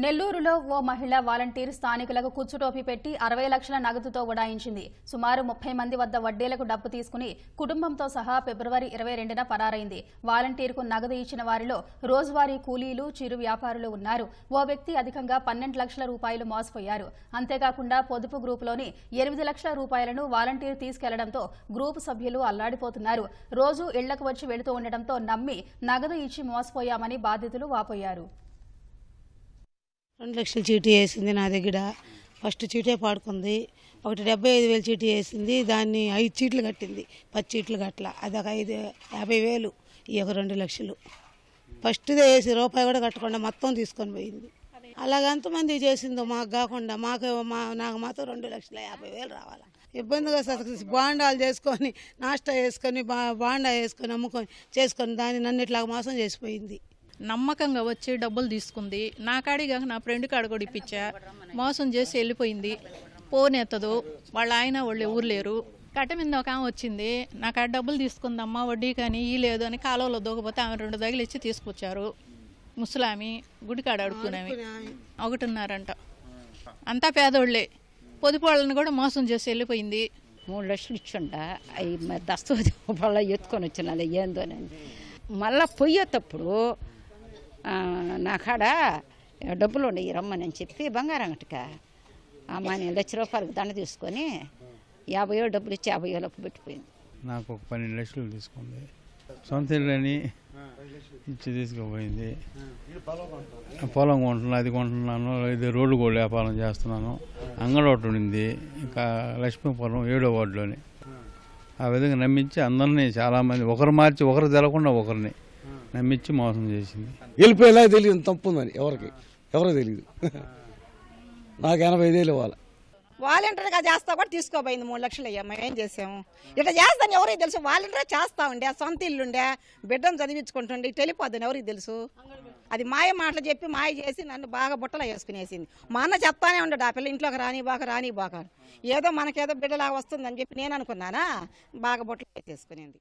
నెల్లూరులో ఓ మహిళ వాలంటీర్ స్థానికులకు కుచ్చుటోపి పెట్టి అరవై లక్షల నగదుతో ఉడాయించింది. సుమారు ముప్పై మంది వద్ద వడ్డీలకు డబ్బు తీసుకుని కుటుంబంతో సహా ఫిబ్రవరి ఇరవై రెండున పరారైంది. వాలంటీర్కు నగదు ఇచ్చిన వారిలో రోజువారీ కూలీలు చిరు వ్యాపారులు ఉన్నారు. ఓ వ్యక్తి అధికంగా పన్నెండు లక్షల రూపాయలు మోసపోయారు. అంతేకాకుండా పొదుపు గ్రూపులోని ఎనిమిది లక్షల రూపాయలను వాలంటీర్ తీసుకెళ్ళడంతో గ్రూపు సభ్యులు అల్లాడిపోతున్నారు. రోజు ఇళ్ళకు వచ్చి వెళుతూ ఉండటంతో నమ్మి నగదు ఇచ్చి మోసపోయామని బాధితులు వాపోయారు. రెండు లక్షల చీటీ వేసింది నా దగ్గర. ఫస్ట్ చీటే పాడుకుంది. ఒకటి డెబ్బై ఐదు వేలు చీటీ వేసింది. దాన్ని ఐదు చీట్లు కట్టింది. పది చీట్లు కట్టల. అది ఒక ఐదు యాభై వేలు ఈ ఒక రెండు లక్షలు. ఫస్ట్దే వేసి రూపాయి కూడా కట్టకుండా మొత్తం తీసుకొని పోయింది. అలాగ ఎంతమంది చేసిందో మాకు కాకుండా మాకు మా నాకు మాత్రం రెండు లక్షల యాభై వేలు రావాలి. ఇబ్బందిగా అసలు బాండాలు చేసుకొని నాష్టా వేసుకొని బా బాండా వేసుకొని అమ్ముకొని చేసుకొని దాన్ని నన్ను ఇట్లా మోసం చేసిపోయింది. నమ్మకంగా వచ్చి డబ్బులు తీసుకుంది. నా నా ఫ్రెండ్ కాడ కూడా ఇప్పించా. మోసం చేసి వెళ్ళిపోయింది. ఫోన్ ఎత్తదు. వాళ్ళ ఆయన వాళ్ళు ఎవరు లేరు. కట్ట మీద ఒక ఆమె వచ్చింది. నాకు ఆ డబ్బులు తీసుకుందమ్మా వడ్డీ కానీ ఈ లేదు అని కాలువలో దూకపోతే ఆమె రెండు దగలు ఇచ్చి తీసుకొచ్చారు. ముసలామి గుడికాడ అడుక్కునేవి ఒకటిన్నారంట. అంతా పేదోళ్ళే. పొదుపు వాళ్ళని కూడా మోసం చేసి వెళ్ళిపోయింది. మూడు లక్షలు ఇచ్చుండ. అవి మరి దస్తవతి వాళ్ళ ఎత్తుకొని వచ్చిన ఏందోనని అని. మళ్ళీ పొయ్యేటప్పుడు నా కాడ డబ్బులు ఉండి రమ్మని అని చెప్పి బంగారం అంగటిక అమ్మ నేను లక్ష రూపాయలకు దండ తీసుకొని యాభై ఏళ్ళు డబ్బులు ఇచ్చి యాభై ఏళ్ళకు పెట్టిపోయింది. నాకు ఒక పన్నెండు లక్షలు తీసుకుంది. సొంత ఇల్లని ఇచ్చి తీసుకుపోయింది. పొలం కొంటున్నా అది కొంటున్నాను ఇది రోడ్డు కూడా వ్యాపారం చేస్తున్నాను. అంగడి ఒకటి ఉండింది ఇంకా లక్ష్మీపురం ఏడో వార్డులోని. ఆ విధంగా నమ్మించి అందరినీ చాలామంది ఒకరు మార్చి ఒకరు తెలకుండా ఒకరిని. నమ్మించి మోసం చేసింది. వెళ్ళిపోయేలా తెలియదు తప్పు ఉందని ఎవరికి? ఎవరికి తెలియదు? నాకు ఎనభై ఐదేళ్ళు ఇవ్వాలి. వాలంటీర్గా చేస్తా కూడా తీసుకోపోయింది మూడు లక్షలు అయ్యా మేము ఏం చేసాము? ఇట్లా చేస్తాను ఎవరికి తెలుసు? వాలంటీర్ చేస్తా ఉండే సొంత ఇల్లు ఉండే బిడ్డను చదివించుకుంటుండే ఇటు వెళ్ళిపోద్దని ఎవరికి తెలుసు? అది మాయ మాటలు చెప్పి మాయ చేసి నన్ను బాగా బుట్టలో వేసుకునేసింది. మా అన్న చెప్తానే ఉండడు ఆ పిల్ల ఇంట్లోకి రాని బాక రాని బాక ఏదో మనకేదో బిడ్డలాగా వస్తుందని చెప్పి నేను అనుకున్నానా? బాగా బుట్టలో వేసేసుకునేది.